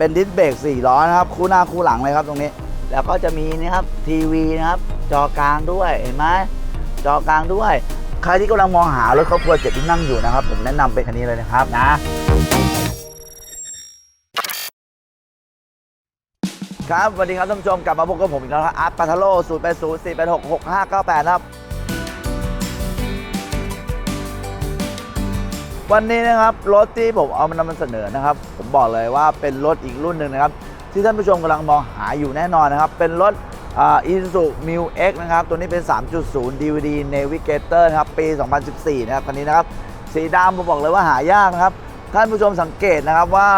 เป็นดิสเบรก4ล้อนะครับ คู่หน้าคู่หลังเลยครับตรงนี้ แล้วก็จะมีนี่ครับทีวีนะครับ จอกลางด้วยเห็นไหมจอกลางด้วย ใครที่กำลังมองหารถครอบครัวเจ็ดที่นั่งอยู่นะครับ ผมแนะนำเป็นคันนี้เลยนะครับนะครับสวัสดีครับท่านผู้ชมกลับมาพบกับผมอีกแล้วครับอาร์ตปาทาโร่ศูนย์แปดศูนย์สี่แปดหกหกห้าเก้าแปดครับ วันนี้นะครับรถที่ผมเอามานำเสนอนะครับ ผมบอกเลยว่าเป็นรถอีกรุ่นหนึ่งนะครับ ที่ท่านผู้ชมกำลังมองหาอยู่แน่นอนนะครับ เป็นรถอีซูซูมิวเอ็กนะครับ ตัวนี้เป็น 3.0 DVD Navigator นะครับ ปี 2014 นะครับคันนี้นะครับ สีดำผมบอกเลยว่าหายากนะครับ ท่านผู้ชมสังเกตนะครับว่า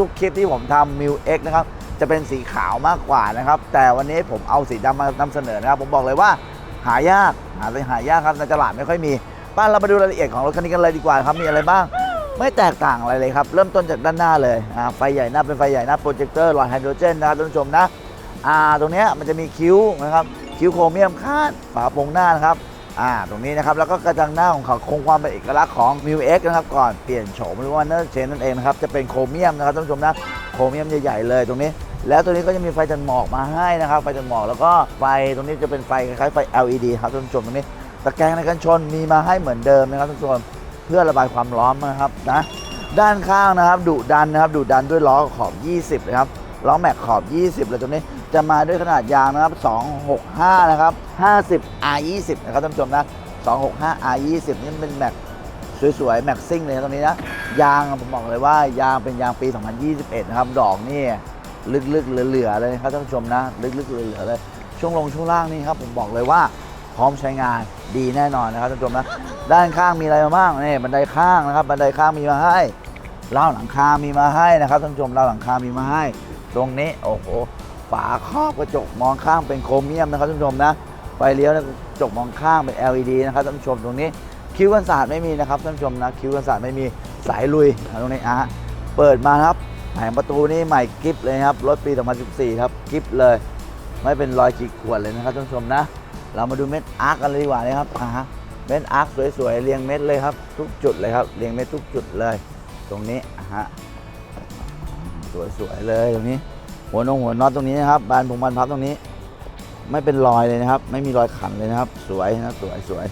ทุกๆ คลิปที่ผมทำมิวเอ็กนะครับ จะเป็นสีขาวมากกว่านะครับ แต่วันนี้ผมเอาสีดำมานำเสนอนะครับ ผมบอกเลยว่าหายาก หาเลยหายากครับในตลาดไม่ค่อยมี บ้านเรามาดูรายละเอียดของรถคันนี้กันเลยดีกว่าครับมีอะไรบ้าง ไม่แตกต่างอะไรเลยครับ เริ่มต้นจากด้านหน้าเลยอ่าไฟใหญ่หน้าเป็นไฟใหญ่หน้าโปรเจคเตอร์หลอดไฮโดรเจนนะครับท่านผู้ชมนะอ่าตรงนี้มันจะมีคิ้วนะครับคิ้วโครเมียมคาดฝาโปรงหน้านะครับอ่าตรงนี้นะครับแล้วก็กระจังหน้าของเขาคงความเป็นเอกลักษณ์ของ m ิวเนะครับก่อนเปลี่ยนโฉมหรือว่าเนอร์เชนนั่นเองนะครับจะเป็นโครเมียมนะครับท่านผู้ชมนะโครเมียมใหญ่ๆเลยตรงนี้ แล้วตัวนี้ก็จะมีไฟจันหมอกมาให้นะครับไฟจันหมอกแล้วก็ไฟตรงนี้จะเป็นไฟคล้ายๆไฟ LED ครับท่านผู้ชมตรงนี้ ตะแกรงในกันชนมีมาให้เหมือนเดิมนะครับท่านเพื่อระบายความร้อนนะครับนะด้านข้างนะครับดุดันนะครับดุดันด้วยล้อขอบ 20 นะครับล้อแม็กขอบ 20เลยตรงนี้จะมาด้วยขนาดยางนะครับ 265 นะครับ 50 R20 นะครับท่านผู้ชมนะ 265 R20 นี่เป็นแม็กสวยๆ แม็กซิ่งเลยตรงนี้นะ ยางผมบอกเลยว่ายางเป็นยางปี 2021 นะครับ ดอกนี่ลึกๆ เหลือๆ เลยครับท่านผู้ชมนะ ลึกๆ เหลือๆ เลย ช่วงลงช่วงล่างนี่ครับผมบอกเลยว่า พร้อมใช้งานดีแน่นอนนะครับท่านผู้ชมนะด้านข้างมีอะไรมาบ้างนี่บันไดข้างนะครับ บันไดข้างมีมาให้ราหลังคามีมาให้นะครับท่านผู้ชมราหลังคามีมาให้ ตรงนี้โอ้โหฝาครอบกระจกมองข้างเป็นโครเมียมนะครับท่านผู้ชมนะไฟเลี้ยวนะกระจกมองข้างเป็น LED นะครับท่านผู้ชมตรงนี้คิ้วกันศาสตร์ไม่มีนะครับท่านผู้ชมนะคิ้วกันศาสตร์ไม่มีสายลุยตรงนี้อะเปิดมาครับแผงประตูนี่ใหม่กิฟเลยครับรถปี 2014 ครับกิฟเลย ไม่เป็นรอยขีดข่วนเลยนะครับท่านผู้ชมนะ เรามาดูเม็ดอาร์คกันเลยดีกว่านะครับอ่าฮะเม็ดอาร์คสวยๆเรียงเม็ดเลยครับ ทุกจุดเลยครับเรียงเม็ดทุกจุดเลย ตรงนี้อะฮะสวยๆเลยตรงนี้ หัวนงหัวน็อตตรงนี้นะครับบานผงบานพับตรงนี้ ไม่เป็นรอยเลยนะครับ ไม่มีรอยขันเลยนะครับ สวยนะสวยสวย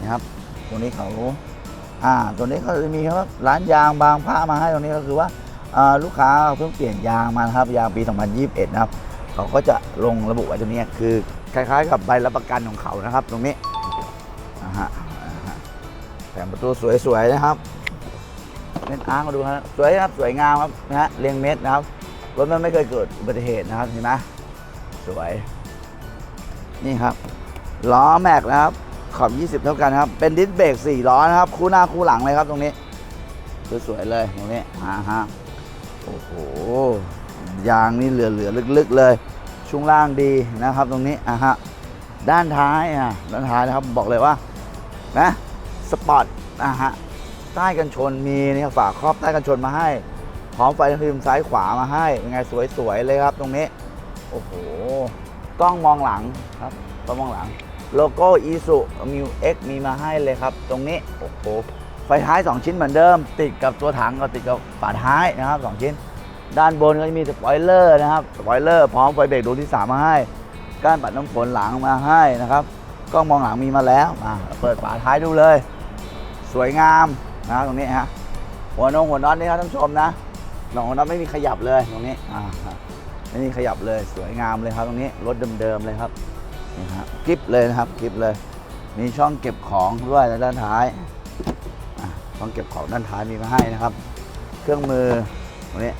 นะครับ ตรงนี้เขาอ่าตรงนี้เขาจะมีครับร้านยางบางผ้ามาให้ตรงนี้ก็คือว่าลูกค้าเพิ่งเปลี่ยนยางมาครับยางปี 2021 นะครับ เขาก็จะลงระบุไว้ตรงนี้คือ คล้ายๆ กับใบรับประกันของเขานะครับ ตรงนี้อ่าฮะฮะแผงประตูสวยๆนะครับเม็ดอาร์มาดูครับสวยครับสวยงามครับนะฮะเรียงเม็ดนะครับรถมันไม่เคยเกิดอุบัติเหตุนะครับเห็นไหมสวย นี่ครับล้อแม็กนะครับขอบ 20 เท่ากันครับ เป็นดิสเบรก4ล้อนะครับ คู่หน้าคู่หลังเลยครับตรงนี้สวยๆเลยตรงนี้อ่าฮะโอ้โหยางนี่เหลือๆลึกๆเลย ช่วงล่างดีนะครับตรงนี้อะฮะด้านท้ายอะด้านท้ายนะครับบอกเลยว่านะสปอร์ตอะฮะใต้กันชนมีนี่ฝาครอบใต้กันชนมาให้พร้อมไฟพิมพ์ซ้ายขวามาให้เป็นไงสวยๆเลยครับตรงนี้โอ้โหกล้องมองหลังครับกล้องมองหลัง โลโก้อีสุมิวเอ็กมีมาให้เลยครับ ตรงนี้โอ้โหไฟท้าย 2 ชิ้นเหมือนเดิม ติดกับตัวถังก็ติดกับฝาท้ายนะครับ 2 ชิ้น ด้านบนก็จะมีสปอยเลอร์นะครับสปอยเลอร์พร้อมไฟเบรกดวงที่ 3 มาให้ก้านปัดน้ำฝนหลังมาให้นะครับกล้องมองหลังมีมาแล้วมาเปิดฝาท้ายดูเลย สวยงามนะตรงนี้ฮะหัวนงหัวน็อตนี่ครับท่านผู้ชมนะหนองหัวน็อตไม่มีขยับเลยตรงนี้อ่าไม่มีขยับเลยสวยงามเลยครับตรงนี้รถเดิมๆเลยครับนี่ฮะกิฟเลยนะครับกิฟเลย มีช่องเก็บของด้วยในด้านท้ายช่องเก็บของด้านท้ายมีมาให้นะครับ เครื่องมือตรงนี้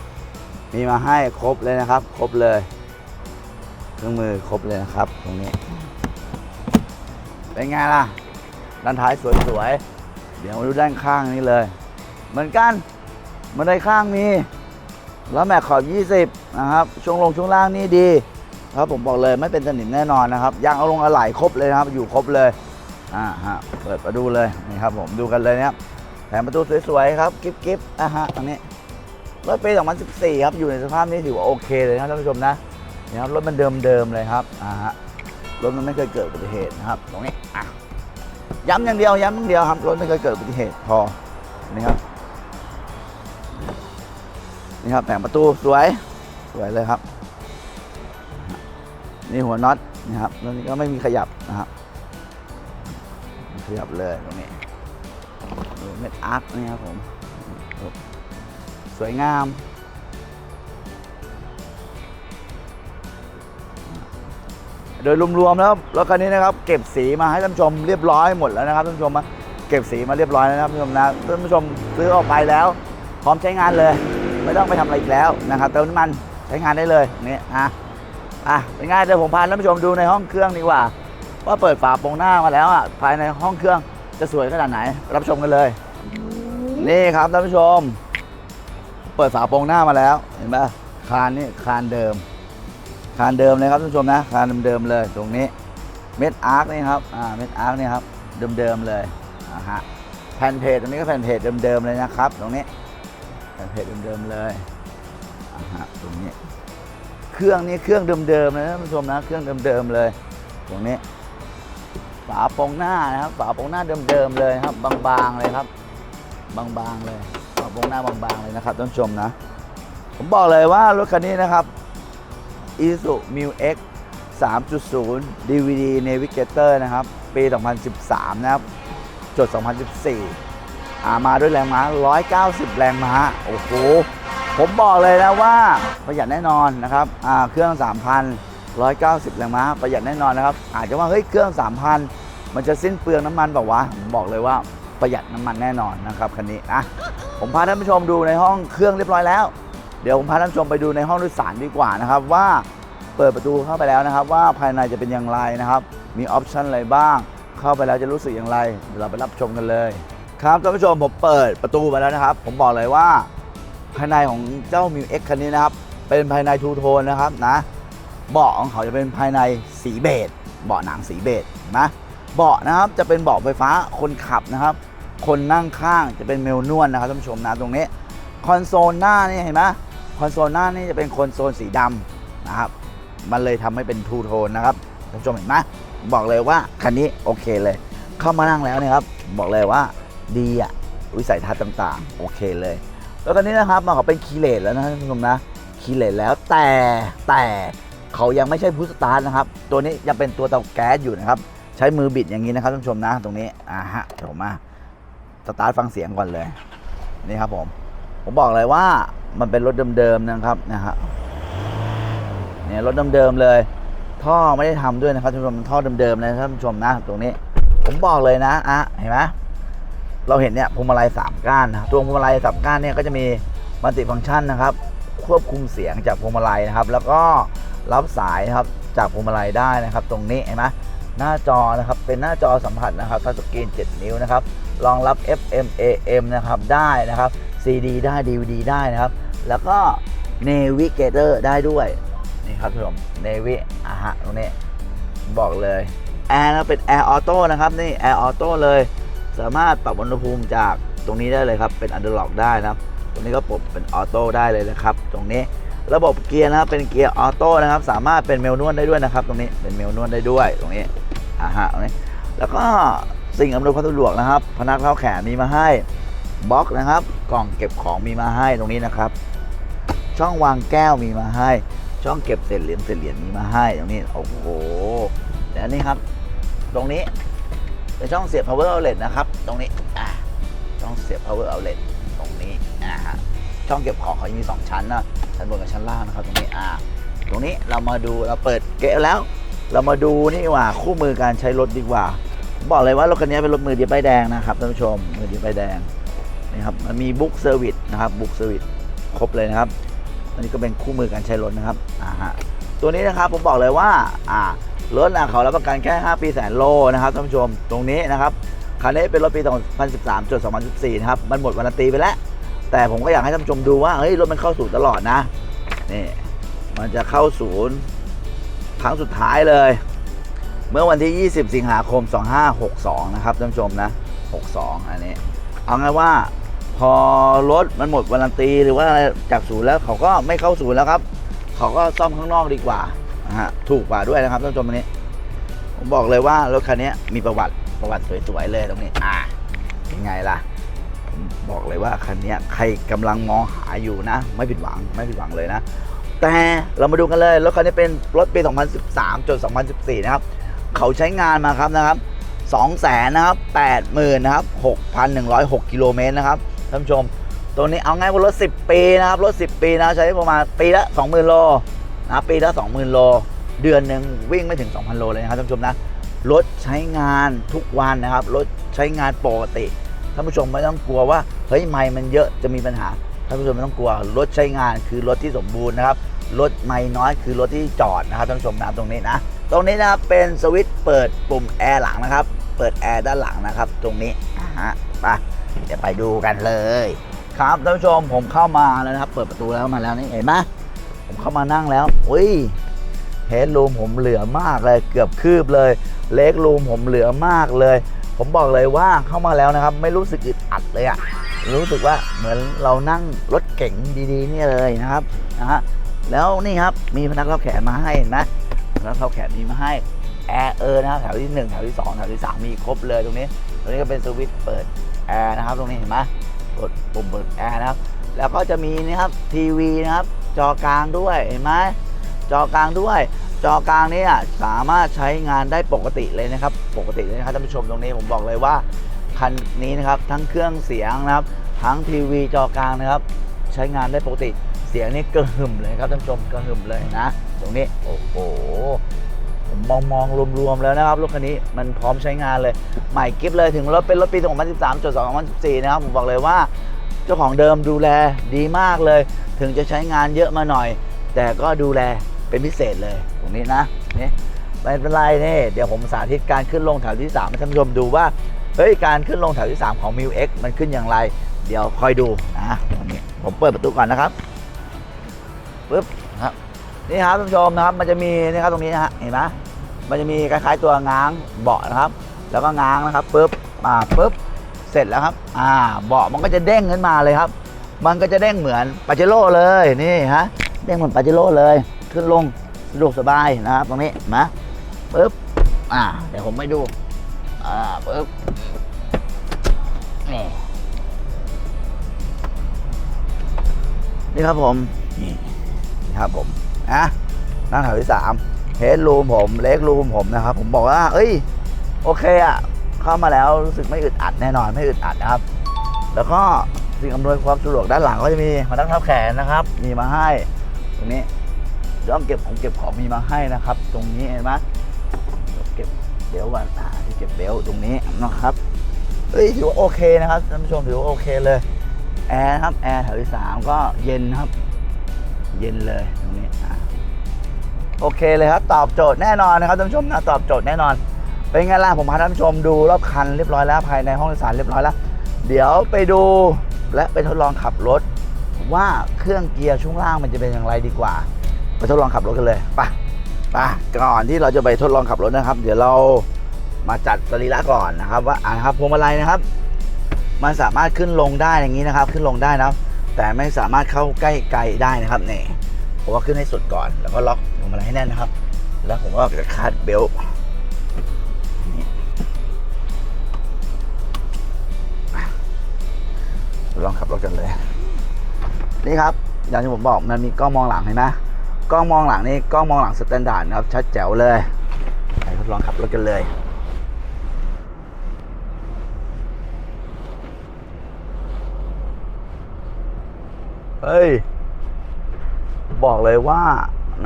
มีมาให้ครบเลยนะครับ ครบเลย เครื่องมือครบเลยนะครับ ตรงนี้ เป็นไงล่ะ ด้านท้ายสวยๆ เดี๋ยวมาดูด้านข้างนี้เลย เหมือนกันบันไดข้างมีแล้วแม็กขอบ 20 นะครับ ช่วงลงช่วงล่างนี่ดีครับผมบอกเลยไม่เป็นสนิมแน่นอนนะครับยางเอาลงอะไหล่ครบเลยนะครับ อยู่ครบเลยอ่าฮะเปิดมาดูเลยนี่ครับผมดูกันเลยนะครับแผงประตูสวยๆครับกิ๊บกิ๊บอะฮะตรงนี้ รถปี 2014 ครับ อยู่ในสภาพนี้ถือว่าโอเคเลยนะครับท่านผู้ชมนะนี่ครับรถมันเดิมๆเลยครับอ่าฮะรถมันไม่เคยเกิดอุบัติเหตุนะครับ ตรงนี้อะย้ำอย่างเดียวย้ำอย่างเดียวครับรถไม่เคยเกิดอุบัติเหตุพอนี่ครับนี่ครับแผงประตูสวยสวยเลยครับ นี่หัวน็อตนะครับตรงนี้ก็ไม่มีขยับนะครับขยับเลยตรงนี้ดูเม็ดอาร์คนี่ครับผม สวยงาม โดยรวมๆแล้วรถคันนี้นะครับ เก็บสีมาให้ท่านผู้ชมเรียบร้อยหมดแล้วนะครับท่านผู้ชมนะเก็บสีมาเรียบร้อยแล้วนะครับท่านผู้ชมนะท่านผู้ชมซื้อออกไปแล้ว พร้อมใช้งานเลย ไม่ต้องไปทำอะไรอีกแล้วนะครับเติมน้ำมันใช้งานได้เลยนี่นะอะเป็นไงเดี๋ยวผมพาท่านผู้ชมดูในห้องเครื่องดีกว่า ว่าเปิดฝาโปรงหน้ามาแล้วอะภายในห้องเครื่องจะสวยขนาดไหน รับชมกันเลย นี่ครับท่านผู้ชม เปิดฝาโปรงหน้ามาแล้ว เห็นไหมคานนี่คานเดิม คานเดิมเลยครับท่านผู้ชมนะ คานเดิมๆเลยตรงนี้ เม็ดอาร์คนี่ครับ อ่า เม็ดอาร์คนี่ครับ เดิมๆเลยอ่าฮะ แผ่นเพจตรงนี้ก็แผ่นเพจเดิมๆเลยนะครับ ตรงนี้ แผ่นเพจเดิมๆเลยอ่าฮะ ตรงนี้ เครื่องนี้เครื่องเดิมๆเลยนะท่านผู้ชมนะ เครื่องเดิมๆเลย ตรงนี้ฝาโปรงหน้านะครับฝาโปรงหน้าเดิมๆเลยครับ บางๆเลยครับ บางๆเลย ฝาโปรงหน้าบางๆเลยนะครับท่านผู้ชมนะ ผมบอกเลยว่ารถคันนี้นะครับ Isuzu Mu X 3.0 DVD Navigator นะครับ ปี 2013 นะครับ จด 2014อ่ามาด้วยแรงม้า 190 แรงม้า โอ้โห ผมบอกเลยนะว่าประหยัดแน่นอนนะครับเครื่อง3,000 190 แรงม้า ประหยัดแน่นอนนะครับ อาจจะว่าเฮ้ยเครื่อง 3,000 มันจะสิ้นเปลืองน้ำมันแบบวะ ผมบอกเลยว่า ประหยัดน้ำมันแน่นอนนะครับคันนี้อะผมพาท่านผู้ชมดูในห้องเครื่องเรียบร้อยแล้ว เดี๋ยวผมพาท่านผู้ชมไปดูในห้องโดยสารดีกว่านะครับว่าเปิดประตูเข้าไปแล้วนะครับ ว่าภายในจะเป็นอย่างไรนะครับ มีออปชันอะไรบ้าง เข้าไปแล้วจะรู้สึกอย่างไรเดี๋ยวเราไปรับชมกันเลย ครับท่านผู้ชมผมเปิดประตูมาแล้วนะครับ ผมบอกเลยว่า ภายในของเจ้า m ิวเอ็กคันนี้นะครับ เป็นภายในทูโทนนะครับนะเบาะของเขาจะเป็นภายในสีเบจเบาะหนังสีเบจนะ เบาะนะครับจะเป็นเบาะไฟฟ้าคนขับนะครับ คนนั่งข้างจะเป็นเมลนวลนะครับท่านผู้ชมนะตรงนี้คอนโซลหน้านี่เห็นไหมคอนโซลหน้านี่จะเป็นคอนโซลสีดำนะครับ มันเลยทำให้เป็นทูโทนนะครับท่านผู้ชมเห็นไหมบอกเลยว่าคันนี้โอเคเลย เข้ามานั่งแล้วเนะครับ บอกเลยว่าดีอะวิสัยทัศน์ต่างๆ โอเคเลย แล้วตอนนี้นะครับมาขอเป็นคีเลตแล้วนะท่านผู้ชมนะคีเลตแล้วแต่แต่เขายังไม่ใช่พุทสตาร์นะครับ ตัวนี้ยังเป็นตัวเตาแก๊สอยู่นะครับ ใช้มือบิดอย่างนี้นะครับท่านผู้ชมนะตรงนี้อ่าฮะเดี๋ยวผมมาสตาร์ทฟังเสียงก่อนเลยนี่ครับผมผมบอกเลยว่ามันเป็นรถเดิมๆนะครับนะฮะเนี่ยรถเดิมๆเลย ท่อไม่ได้ทำด้วยนะครับท่านผู้ชมท่อเดิมๆเลยนะท่านผู้ชมนะตรงนี้ ผมบอกเลยนะอะเห็นไหมเราเห็นเนี่ยพวงมาลัยสามก้านนะตัวพวงมาลัยสามก้านเนี่ยก็จะมีมัลติฟังก์ชันนะครับ ควบคุมเสียงจากพวงมาลัยนะครับ แล้วก็รับสายนะครับจากพวงมาลัยได้นะครับ ตรงนี้เห็นไหม หน้าจอนะครับเป็นหน้าจอสัมผัสนะครับทัชสกรีน 7 นิ้วนะครับรองรับ FM AM นะครับได้นะครับ CD ได้ DVD ได้นะครับ แล้วก็ Navigator ได้ด้วยนี่ครับท่านผู้ชม Navi อะฮะตรงนี้บอกเลยแอร์นะเป็นแอร์ออโต้นะครับนี่แอร์ออโต้เลย สามารถปรับอุณหภูมิจากตรงนี้ได้เลยครับ เป็นอันเดอร์ล็อกได้นะครับ ตรงนี้ก็ปรับเป็นออโต้ได้เลยนะครับ ตรงนี้ระบบเกียร์นะครับเป็นเกียร์ออโต้นะครับ สามารถเป็นเมลนวลได้ด้วยนะครับ ตรงนี้เป็นเมลนวลได้ด้วยตรงนี้ อ่าฮะแล้วก็สิ่งอำนวยความสะดวกนะครับ พนักเท้าแขนมีมาให้บล็อกนะครับ กล่องเก็บของมีมาให้ตรงนี้นะครับ ช่องวางแก้วมีมาให้ ช่องเก็บเศษเหรียญเศษเหรียญมีมาให้ตรงนี้โอ้โหแต่อันนี้ครับตรงนี้เป็นช่องเสียบ power outlet นะครับ ตรงนี้อ่าช่องเสียบ power outlet ตรงนี้อ่าฮะช่องเก็บของเขามีสองชั้นนะชั้นบนกับชั้นล่างนะครับ ตรงนี้อ่าตรงนี้เรามาดูเราเปิดเกะแล้ว เรามาดูนี่กว่าคู่มือการใช้รถดีกว่า บอกเลยว่ารถคันนี้เป็นรถมือเดียวป้ายแดงนะครับท่านผู้ชมมือเดียวป้ายแดงนี่ครับมันมีบุ๊กเซอร์วิสนะครับบุ๊กเซอร์วิสครบเลยนะครับ อันนี้ก็เป็นคู่มือการใช้รถนะครับอ่าฮะตัวนี้นะครับผมบอกเลยว่าอ่ารถนะเขารับประกันแค่ 5 ปีแสนโลนะครับท่านผู้ชมตรงนี้นะครับคันนี้เป็นรถปี 2013จน2014นะครับมันหมดวันตีไปแล้ว แต่ผมก็อยากให้ท่านผู้ชมดูว่าเฮ้ยรถมันเข้าศูนย์ตลอดนะนี่มันจะเข้าศูนย์ ครั้งสุดท้ายเลย เมื่อวันที่ 20 สิงหาคม 2562 นะครับท่านผู้ชมนะ 62 อันนี้ เอาไงว่าพอรถมันหมดวารันตีหรือว่าอะไรจากศูนย์แล้วเขาก็ไม่เข้าศูนย์แล้วครับ เขาก็ซ่อมข้างนอกดีกว่านะฮะถูกกว่าด้วยนะครับท่านผู้ชมอันนี้ ผมบอกเลยว่ารถคันนี้มีประวัติประวัติสวยๆเลยตรงนี้อ่าเป็นไงล่ะผมบอกเลยว่าคันนี้ใครกำลังมองหาอยู่นะ ไม่ผิดหวังไม่ผิดหวังเลยนะ แต่เรามาดูกันเลยรถคันนี้เป็นรถปี 2013จน2014 นะครับ เขาใช้งานมาครับนะครับ2แสนนะครับ80,000นะครับ6,106กิโลเมตรนะครับท่านผู้ชม ตัวนี้เอาง่ายว่ารถ 10 ปีนะครับรถ 10 ปีนะใช้ประมาณปีละ 20,000 โลนะปีละ 20,000 โล เดือนหนึ่งวิ่งไม่ถึง 2,000 โลเลยนะครับท่านผู้ชมนะรถใช้งานทุกวันนะครับรถใช้งานปกติท่านผู้ชมไม่ต้องกลัวว่าเฮ้ยไม่มันเยอะจะมีปัญหา ท่านผู้ชมไม่ต้องกลัวรถใช้งานคือรถที่สมบูรณ์นะครับรถไม่น้อยคือรถที่จอดนะครับท่านผู้ชมนะตรงนี้นะตรงนี้นะครับเป็นสวิตช์เปิดปุ่มแอร์หลังนะครับ เปิดแอร์ด้านหลังนะครับ ตรงนี้ฮะไปเดี๋ยวไปดูกันเลย ครับท่านผู้ชมผมเข้ามาแล้วนะครับ เปิดประตูแล้วมาแล้วนี่เห็นไหมผมเข้ามานั่งแล้วอุ้ยเฮดรูมผมเหลือมากเลยเกือบคืบเลย เล็กรูมผมเหลือมากเลย ผมบอกเลยว่าเข้ามาแล้วนะครับ ไม่รู้สึกอึดอัดเลยอะ รู้สึกว่าเหมือนเรานั่งรถเก๋งดีๆ นี่เลยนะครับนะฮะแล้วนี่ครับมีพนักรับแขนมาให้เห็นไหมพนักรับแขนมีมาให้แอร์เออนะครับแถวที่ 1 แถวที่ 2 แถวที่ 3 มีครบเลยตรงนี้ตรงนี้ก็เป็นสวิตช์เปิดแอร์นะครับตรงนี้เห็นไหมกดปุ่มเปิดแอร์นะครับ แล้วก็จะมีนะครับทีวีนะครับ จอกลางด้วยเห็นไหมจอกลางด้วย จอกลางนี่ยสามารถใช้งานได้ปกติเลยนะครับ ปกติเลยนะครับท่านผู้ชมตรงนี้ผมบอกเลยว่า คันนี้นะครับ ทั้งเครื่องเสียงนะครับ ทั้งทีวีจอกลางนะครับ ใช้งานได้ปกติเสียงนี่กระหึ่มเลยครับท่านผู้ชมกระหึ่มเลยนะ ตรงนี้โอ้โหผมมองมองรวมๆแล้วนะครับรถคันนี้มันพร้อมใช้งานเลย ใหม่กิฟเลยถึงรถเป็นรถปี 2013จด2014 นะครับ ผมบอกเลยว่า เจ้าของเดิมดูแลดีมากเลย ถึงจะใช้งานเยอะมาหน่อย แต่ก็ดูแลเป็นพิเศษเลย ตรงนี้นะนี่ไม่เป็นไรนี่เดี๋ยวผมสาธิตการขึ้นลงแถวที่3ให้ท่านผู้ชมดูว่า เฮ้ยการขึ้นลงแถวที่ 3 ของ m ิว X มันขึ้นอย่างไร เดี๋ยวคอยดูนะนผมเปิดประตูก่อนนะครับปึ๊บครับนี่ครับท่านผู้ชมนะครับ มันจะมีนี่ครับตรงนี้นะฮะเห็นไหมมันจะมีคล้ายๆตัวง้างเบาะนะครับ แล้วก็ง้างนะครับปึ๊บมาปึ๊บเสร็จแล้วครับ อ่าเบาะมันก็จะเด้งขึ้นมาเลยครับ มันก็จะเด้งเหมือนปาเจโร่เลยนี่ฮะเด้งเหมือนปาเจโร่เลย ขึ้นลงสะดวกสบายนะครับ ตรงนี้นะปึ๊บอ่าเดี๋ยวผมไม่ดู อ่าปึ๊บนี่นี่ครับผมนี่นี่ครับผมนะนั่งแถวที่สามเฮดรูมผมเล็กรูมผมนะครับ ผมบอกว่า เอ้ย โอเคอะเข้ามาแล้วรู้สึกไม่อึดอัดแน่นอนไม่อึดอัดนะครับ แล้วก็สิ่งอำนวยความสะดวกด้านหลังก็จะมีมานั่งทับแขนนะครับ มีมาให้ ตรงนี้ย่อมเก็บของเก็บของมีมาให้นะครับ ตรงนี้เห็นไหมเก็บเบลต์วันอ่าที่ เก็บเบลต์ตรงนี้นะครับเฮ้ยถือว่าโอเคนะครับท่านผู้ชมถือว่าโอเคเลยแอร์ครับแอร์แถวที่สามก็เย็นครับ เย็นเลยตรงนี้โอเคเลยครับ ตอบโจทย์แน่นอนนะครับท่านผู้ชมนะตอบโจทย์แน่นอน เป็นไงล่ะผมพาท่านผู้ชมดูรอบคันเรียบร้อยแล้วภายในห้องโดยสารเรียบร้อยแล้ว เดี๋ยวไปดูและไปทดลองขับรถ ว่าเครื่องเกียร์ช่วงล่างมันจะเป็นอย่างไรดีกว่า ไปทดลองขับรถกันเลยไปไปก่อนที่เราจะไปทดลองขับรถนะครับ เดี๋ยวเรา มาจัดสรีระก่อนนะครับ ว่าอ่านะครับพวงมาลัยนะครับ มันสามารถขึ้นลงได้อย่างนี้นะครับ ขึ้นลงได้นะแต่ไม่สามารถเข้าใกล้ไกลได้นะครับนี่ผมว่าขึ้นให้สุดก่อน แล้วก็ล็อกพวงมาลัยให้แน่นนะครับ แล้วผมก็จะคาดเบลต์ลองขับรถกันเลย นี่ครับ อย่างที่ผมบอกมันมีกล้องมองหลังเห็นไหมกล้องมองหลังนี่กล้องมองหลังสแตนดาร์ดนะครับ ชัดแจ๋วเลยไปทดลองขับรถกันเลย เฮ้ย บอกเลยว่า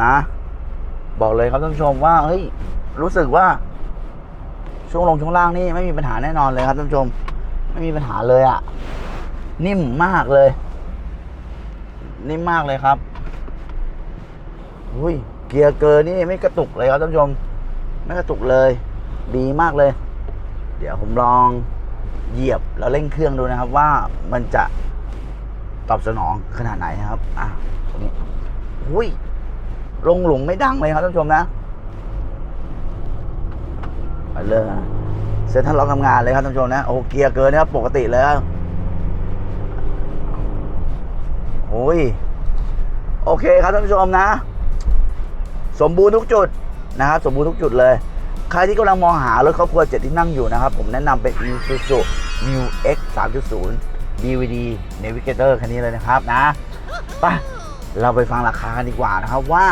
นะ บอกเลยครับท่านผู้ชมว่า เฮ้ย รู้สึกว่า ช่วงลงช่วงล่างนี่ไม่มีปัญหาแน่นอนเลยครับท่านผู้ชม ไม่มีปัญหาเลยอะ่ะ นิ่มมากเลย นิ่มมากเลยครับอุ้ยเกียร์เกินนี่ไม่กระตุกเลยครับท่านผู้ชม ไม่กระตุกเลย ดีมากเลย เดี๋ยวผมลองเหยียบแล้วเร่งเครื่องดูนะครับว่ามันจะ ตอบสนองขนาดไหนครับ อะตรงนี้อุ้ย ลงหลุมไม่ดังเลยครับท่านผู้ชมนะไปเลยเซ็นทรัลล็อกทำงานเลยครับท่านผู้ชมนะโอ้เกียร์เกินนะครับ ปกติเลยครับโอ้ย โอเคครับท่านผู้ชมนะ สมบูรณ์ทุกจุดนะครับ สมบูรณ์ทุกจุดเลย ใครที่กำลังมองหารถครอบครัวเจ็ดที่นั่งอยู่นะครับ ผมแนะนำเป็น Isuzu Mu X 3.0 DVD Navigator คันนี้เลยนะครับนะไปเราไปฟังราคากันดีกว่านะครับว่า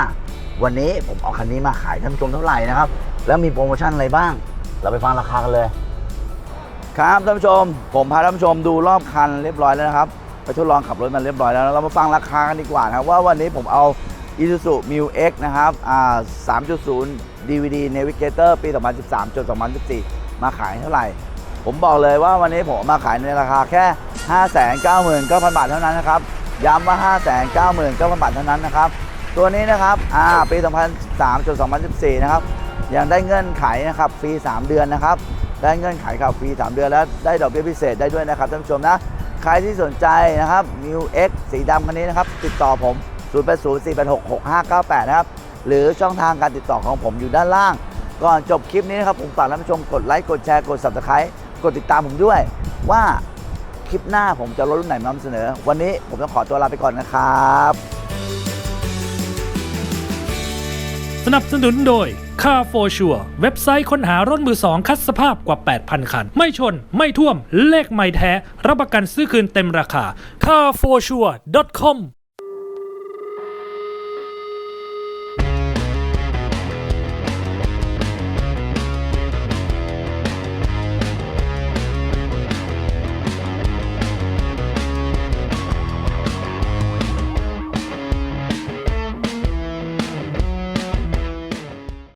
วันนี้ผมเอาคันนี้มาขายท่านผู้ชมเท่าไหร่นะครับ แล้วมีโปรโมชั่นอะไรบ้าง เราไปฟังราคากันเลย ครับท่านผู้ชม ผมพาท่านผู้ชมดูรอบคันเรียบร้อยแล้วนะครับไปทดลองขับรถมาเรียบร้อยแล้ว เรามาฟังราคากันดีกว่านะครับว่าวันนี้ผมเอา Isuzu Mu X นะครับอ่า3.0 DVD Navigator ปี 2013จน2014 มาขายเท่าไหร่ ผมบอกเลยว่าวันนี้ผมมาขายในราคาแค่ 599,000 บาทเท่านั้นนะครับ ย้ำว่า 599,000 บาทเท่านั้นนะครับ ตัวนี้นะครับอ่าปี 2013จน2014 นะครับ ยังได้เงื่อนไขนะครับฟรี 3 เดือนนะครับ ได้เงื่อนไขขับฟรี 3 เดือนแล้วได้ดอกเบี้ยพิเศษได้ด้วยนะครับท่านผู้ชมนะ ใครที่สนใจนะครับ New X สีดำคันนี้นะครับ ติดต่อผม 0 8 0 4 8 6 6 5 9 8 นะครับ หรือช่องทางการติดต่อของผมอยู่ด้านล่างก่อนจบคลิปนี้นะครับ ผมฝากท่านผู้ชมกดไลค์ กดแชร์ กด subscribe กดติดตามผมด้วยว่าคลิปหน้าผมจะรถรุ่นไหนมานำเสนอ วันนี้ผมต้องขอตัวลาไปก่อนนะครับ สนับสนุนโดย Car for Sure เว็บไซต์ค้นหารถมือสองคัดสภาพกว่า 8,000 คัน ไม่ชน ไม่ท่วม เลขไม่แท้ รับประกันซื้อคืนเต็มราคา carforsure.com